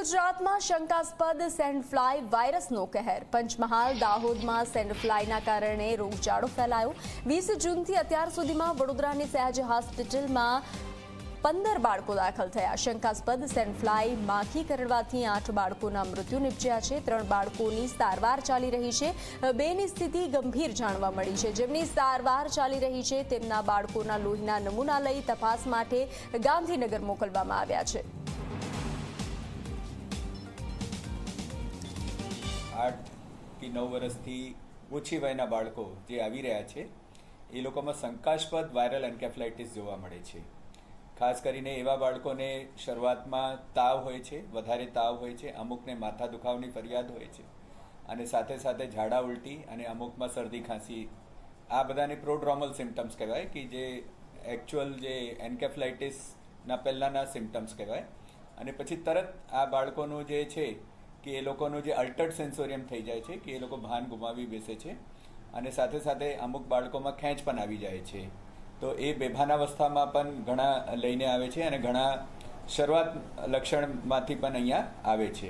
ગુજરાતમાં શંકાસ્પદ સેન્ડફ્લાય વાયરસનો કહેર. પંચમહાલ, દાહોદમાં સેન્ડફ્લાયના કારણે રોગચાળો ફેલાયો. વીસ જૂનથી અત્યાર સુધીમાં વડોદરાની સયાજી હોસ્પિટલમાં પંદર બાળકો દાખલ થયા. શંકાસ્પદ સેન્ડફ્લાય માખી કરડવાથી આઠ બાળકોના મૃત્યુ નિપજ્યા છે. ત્રણ બાળકોની સારવાર ચાલી રહી છે. બેની સ્થિતિ ગંભીર જાણવા મળી છે. જેમની સારવાર ચાલી રહી છે, તેમના બાળકોના લોહીના નમૂના લઈ તપાસ માટે ગાંધીનગર મોકલવામાં આવ્યા છે. આઠથી નવ વર્ષથી ઓછી વયના બાળકો જે આવી રહ્યા છે, એ લોકોમાં શંકાસ્પદ વાયરલ એન્કેફ્લાઇટિસ જોવા મળે છે. ખાસ કરીને એવા બાળકોને શરૂઆતમાં તાવ હોય છે, વધારે તાવ હોય છે, અમુકને માથા દુખાવાની ફરિયાદ હોય છે અને સાથે સાથે ઝાડા ઉલટી અને અમુકમાં શરદી ખાંસી. આ બધાને પ્રોડ્રોમલ સિમ્ટમ્સ કહેવાય કે જે એકચ્યુઅલ જે એન્કેફ્લાઇટિસના પહેલાંના સિમ્ટમ્સ કહેવાય. અને પછી તરત આ બાળકોનું જે છે કે એ લોકોનું જે અલ્ટર્ડ સેન્સોરિયમ થઈ જાય છે, કે એ લોકો ભાન ગુમાવી બેસે છે અને સાથે સાથે અમુક બાળકોમાં ખેંચ પણ આવી જાય છે. તો એ બેભાન અવસ્થામાં પણ ઘણા લઈને આવે છે અને ઘણા શરૂઆત લક્ષણમાંથી પણ અહીંયા આવે છે.